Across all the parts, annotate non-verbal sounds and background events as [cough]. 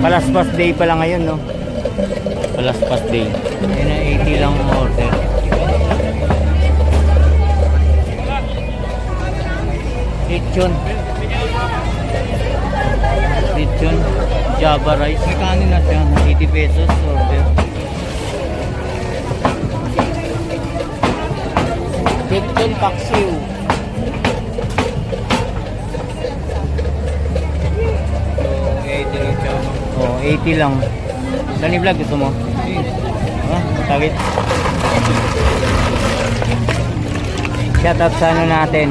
Palaspas day pala ngayon, no? Palaspas day. Yan na 80 lang ang order. Lechon. Lechon. Java rice. May kanin na siya. 80 pesos order. 180 lang. Dani vlog gusto mo? Ah, matagit. Shout out sa ano natin.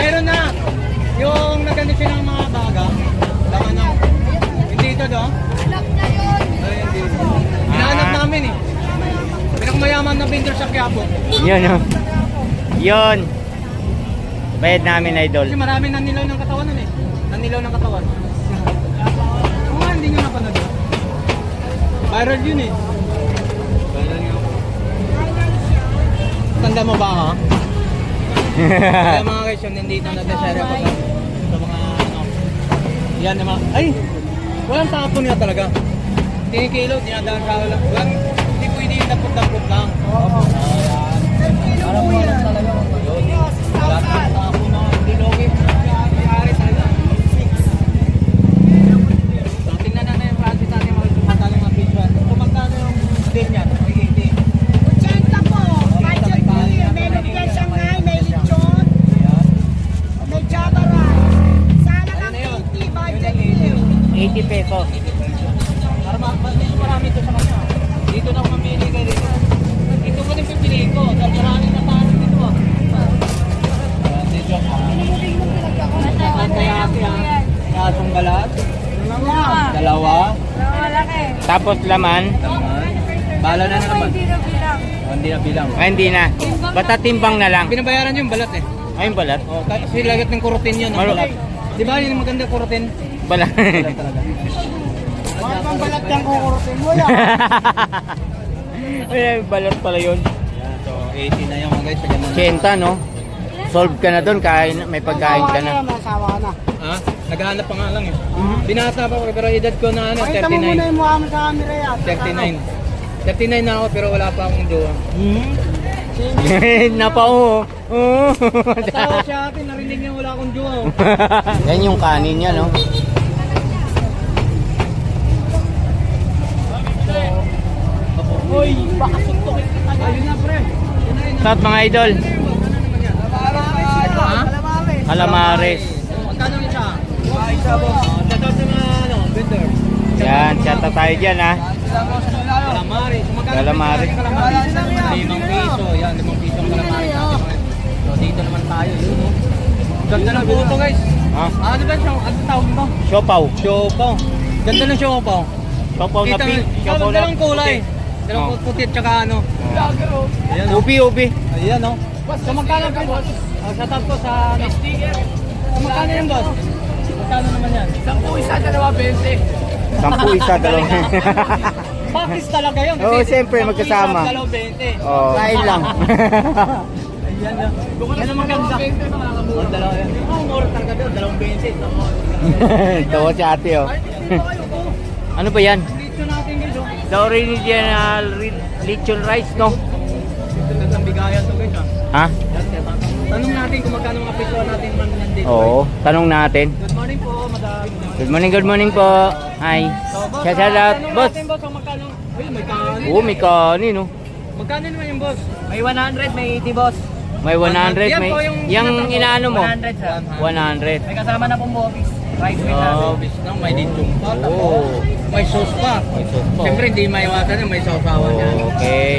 Meron na yung nagano ng mga baga. Laman ng. Hindi ito do. Pinakamayaman ng vendor sa Quiapo. Yun, oh. Yun. Bayad namin, idol. Kasi marami nanilaw ng katawan nun eh. Nanilaw ng katawan. Oo nga, hindi nyo napanood. Viral yun eh. Viral yun. Tanda mo ba ha? [laughs] Kaya mga guys, yung nandito na share ako sa, sa mga ano. Yan naman. Ay! Walang tapon nga talaga. Tinikilo, dinadaan sa wala. Walang, hindi pwede yung dampot-dampot lang. Oo. Parang walang talaga. Yun. Wala Kasong balat. Dalawa. Tapos laman, Laman. Bala na na naman. Oh, Hindi na bilang. ay hindi na. Basta timbang na lang. Binabayaran yung balat eh. Ayun balat. Oh, kasi lagat ng kurutin yun. Ang Malo- balat. Di ba yun yung maganda kurutin? Balat. Balat talaga. Mga pang balat yung kukurutin mo yan. [laughs] Ay, balat pala yun. Yan, so 80 na yung mga guys. Sa ganun. Senta, no? Solve ka na doon, kain, may pagkain ka na. Masawa ka na. Ha? Naghahanap pa nga lang eh. Binata pa ako pero edad ko na ano, Pakita mo muna 39. yung mukha mo sa camera yan. 39. 39 na ako pero wala pa akong jowa. [laughs] Napa, oo. Oo. Tawa siya akin, narinig niya wala akong jowa. oh. [laughs] Yan yung kanin niya, no? Hoy, baka suntukin kita. Ayun na pre. Yun na yun. Sat mga idol? Calamares. Magkano isa? Ah, isa po. Shout out sa mga ano, vendor. Yan, chat out tayo dyan, ha? Calamares. Magkano Calamares. yung calamares? Limang piso. Yan, limang piso ang calamares. So dito naman tayo. Yun, oh. Ganda ng buto guys. Ha? Ah, Ano ba siya? Ano tawag mo? Siopaw. Siopaw. Ganda ng siopaw. Siopaw na pink. Siopaw na kulay. Dalawang Oh. puti at saka ano. Ayan o. Ubi, ubi. Ayan o. So magkano po Ah, sa top ko sa ano? sticker. So magkano yung boss? Magkano naman yan? Sampu isa, dalawa, 20. Sampu isa, dalawang. [laughs] Bakis talaga yun. Oo, siyempre, magkasama. Dalawa, 20. oh, kain lang. [laughs] Ayan na. Yan ang maganda. Oh, dalawa yan. Oh, mura talaga doon. Dalawang 20. [laughs] Tawa si ate, oh. ano ba yan? Dito natin oh. The original ri- lechon rice, no? Ito ng bigayan to guys Ha? ah. Tanong natin kung magkano mga piso natin man nandito. Oo, tanong natin. Good morning po, madam. Good morning, good morning po. Hi. boss, Shout out, tanong boss. natin, boss, kung magkano. Uy, may kanin. Oo, may kanin, no? Magkano naman yung boss? May 100, may 80 boss. May 100, Yan may... po yung Yung inaano mo? 100 sir. 100. May kasama na pong bobis. Rice with Oh. bobis na, may dinchong pa. Tapos May sauce pa. May sauce pa. Siyempre, hindi maiwasan yun, may sausawan yan. Okay.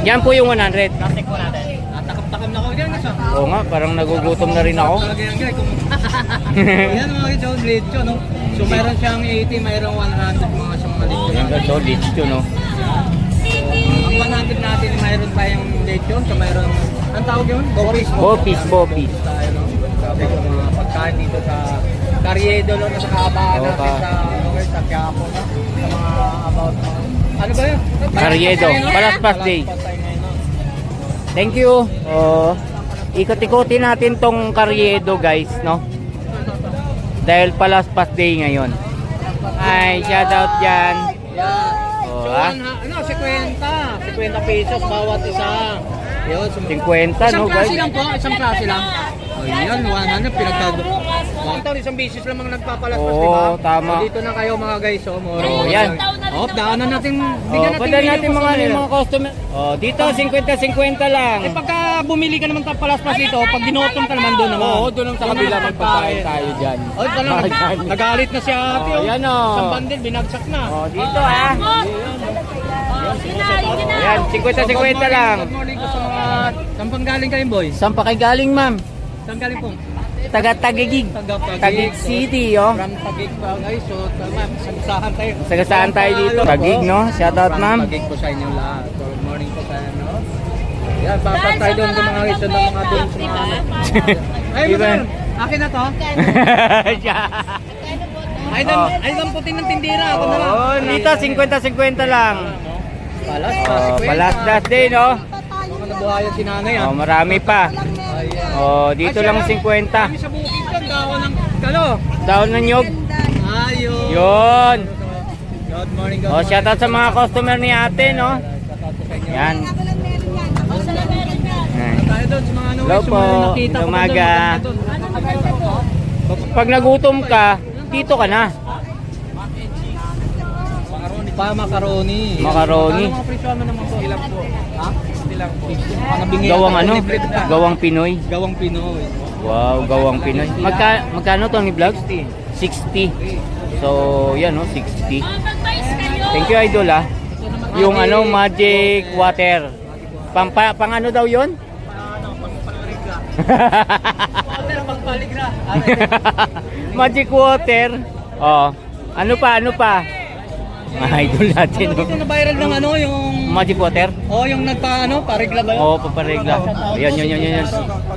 Yan po yung 100. Plastic po natin. Natakap-takam na ako dyan, isa. Oo nga, parang nagugutom na rin ako. Yan, [laughs] mga John Lecho, no? So, meron siyang 80, mayroong 100 mga siyang maliit. Yan ka, so, lecho, no? Ang 100 natin, mayroon tayong lecho. So, mayroon, ang tawag yun? Bopis. Bopis, bopis. Sabi ko mga pagkain dito sa Carriedo, no? Sa kahabaan Oo, natin sa, sa Quiapo, no? Sa mga about, ano ba yun? Carriedo? Palaspas Day. Thank you. Oh, ikot-ikotin natin tong Karyedo guys, no? Dahil palaspas day ngayon. Ay, shout out dyan. Yan. Oh, So, ah. ano, ano, 50. 50 pesos bawat isa. Yun, sum- 50, Isang no klase guys? lang po, isang klase lang. O yan, one ano, pinagtago. One taon, isang beses lang mga nagpapalaspas, Oo, di ba? tama. So, dito na kayo mga guys, more. Oo, yan. Oh, daanan natin, Oh, bigyan natin. padala yung natin mga, customer. ano, mga customer. Oh, dito 50-50 lang. Eh pagka bumili ka naman palaspas dito, pag ginutom ka naman doon naman. Oo, doon lang sa kabila magpapakain tayo dyan. Oh, ito lang. Nagalit na si ate. Oh, yan, oh. Isang bandel, binagsak na. Oh, dito ah. Ayan, 50-50 lang. Good morning po sa mga... Saan pang galing kayo, boys? Saan pa kayo galing, ma'am? Saan galing po? Taga Tagigig. Taga Tagig City, oh. From Tagig pa guys. So, tama, sagusahan tayo. Sagasaan tayo dito. Tagig, no? Shout out, ma'am. Tagig po sa inyo lahat. So, good morning po sa inyo. Yan, papat tayo doon sa mga. Doon ng mga doon sa mga... Ay, Iba. ano Akin na to. [laughs] Ay, Oh. dan, ay, dan puting ng tindira. Ako na lang. Oh, dito 50-50 lang. Palas, Oh, palasdas din, no? Mga nabuhayan si nanay, ah. Oh, marami pa. Oh, dito Ay, lang siya, 50. Kami sa bukid yan, gawa ng kalo. Daon ng nyog. Ayun. Yun. Good morning, good Oh, morning. shout out sa mga customer ni ate, no? Shout out po sa inyo. Yan. Hello sa mga po. nakita ko Umaga. doon. Pag nagutom ka, dito ka na. Pa macaroni. Macaroni. Ano mga presyo naman po? Ilang po? Ha? Ilang po? Gawang ano? Gawang Pinoy. Gawang Pinoy. Wow, gawang Pinoy. Magka, magkano to ni Vlog? 60. So, yan no, 60. Thank you, Idol ah. Yung ano, magic water. Pang, pa, pang ano daw yon? Ano, pagpaligra. Water, [laughs] pagpaligra. magic water. Oh. Ano pa, ano pa? Mga idol natin. Ano dito na viral ng ano, yung... Magic water? Oh, yung nagpa ano, parigla ba yun? Oo, oh, paparegla. Yan, yan, yan, yan. yan.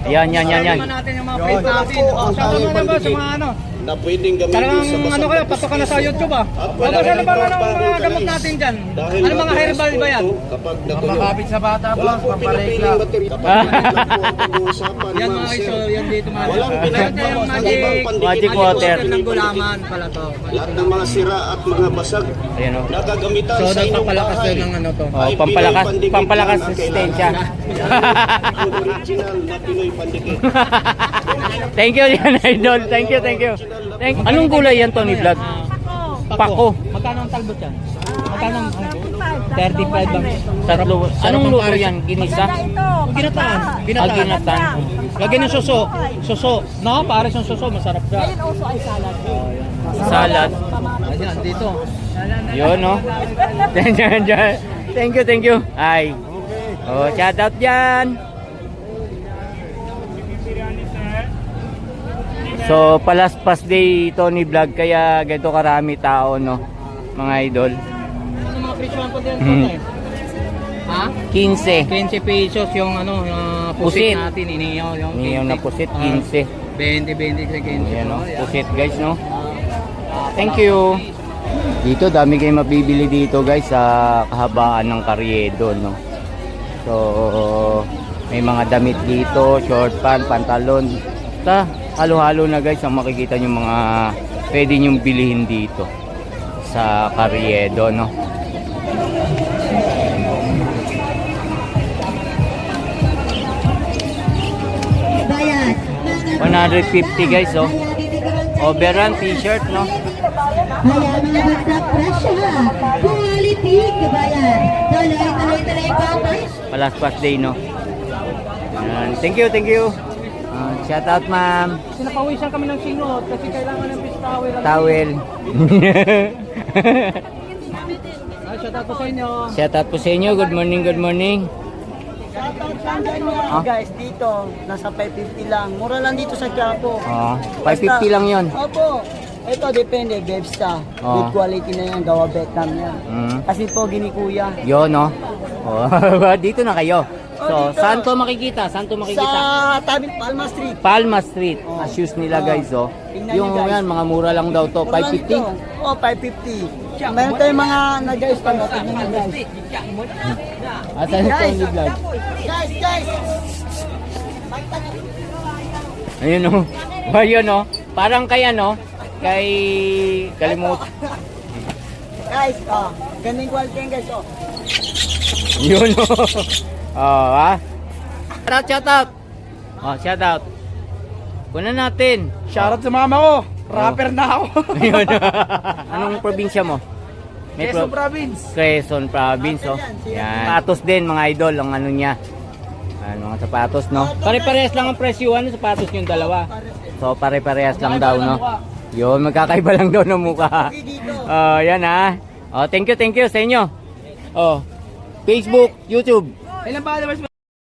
Yan, yan, yan, yan. Share naman natin yung mga friends natin. Oh, shout out naman ba sa mga ano? na pwedeng gamitin Talagang sa basang ano kayo, patok ka na sa YouTube ah. Tapos ano ba ano mga gamot natin dyan? Ano mga herbal ba yan? Kapag natuloy, sa bata po. Kapag ang pag-uusapan, Yan mga iso, yan dito mga Walang ng magic, water. ng gulaman pala to. Lahat ng mga sira at mga basag Ayan oh. na gagamitan So sa inyong nagpapalakas bahay. doon ng ano to. Oh, pampalakas, pampalakas resistensya. Original na Pinoy pandikit. [laughs] thank you, yan, idol. Thank you, thank you. Thank Anong gulay yan, Tony Vlog? Pako. Magkano ang talbot yan? Magkano ang 35 bang? Tatlo. Anong luto yan? Ginisa? Ginataan. Ah, Ginataan. ginataan. Lagyan ng suso. Suso. No, pare yung suso. Masarap siya. Salad. Ayan, dito. Yun, no? Thank [laughs] you, thank you, thank you. Ay. Oh, shout out dyan. So, palaspas day Tony Vlog, kaya ganito karami tao, no? Mga idol. Ano mga presyoan po din? Hmm. Ha? 15. 20 pesos yung ano, yung Pusit. pusit natin, iniyaw. Yung Iniyaw na pusit, 15. 20, 20 sa 15. Ayan, no? Oh. Pusit, guys, no? Thank you. Dito, dami kayo mabibili dito, guys, sa kahabaan ng Karyedo, no? So, may mga damit dito, short pant, pantalon. Basta, halo-halo na, guys, ang makikita nyo mga pwede nyo bilihin dito sa Karyedo, no? Bayad. 150, guys, oh. Overrun t-shirt, no? Bayad mga bagsak presyo. Quality kabayan. Tuloy, tuloy, tuloy po. Palaspas day, no? Ayan. Thank you, thank you. Ah, shout out, ma'am. Sinapawisan kami ng singot kasi kailangan ng fish towel. Towel. Ay, [laughs] shout out po sa inyo. shout out po sa inyo. Good morning, good morning. Ah? Guys, dito, nasa 550 lang. Mura lang dito sa Quiapo. Oh, 550 lang yon. Opo. Ito, depende. Bebsta. Oh. Good quality na yan. Gawa Vietnam yan. Mm. Kasi po, gini kuya. Yo, no? Oh, [laughs] dito na kayo. So, Oh, dito. saan to makikita? Saan to makikita? Sa tabi Palma Street. Palma Street. Oh. Ang shoes nila, Oh. guys, oh. Tingnan Yung guys. yan, mga mura lang daw to. Mura lang 550. ito. Oh, 550. Meron tayong mga nag-start. Tingnan nyo guys. Asan yung Tony Vlog? Guys, guys! Ayun. Oh. [laughs] Ayun o. Parang kay ano, kay kalimut. Guys, oh. Ganun quality yan guys, oh. Yun o. Oh, ha? Shout out, shout out. Oh, shout out. Kunan natin. Shoutout sa mama ko. Rapper na ako. [laughs] Ayun. Anong probinsya mo? May Quezon pro- Province. Quezon Province, oh. Yan. Sapatos din, mga idol, ang ano niya. Ano, mga sapatos, no? Pare-parehas lang ang presyo, ano, sapatos yung dalawa. So, pare-parehas lang daw, no? Yun, magkakaiba lang daw ng mukha. Oh, yan ha. Oh, thank you, thank you sa inyo. Oh, Facebook, YouTube. Ilan ba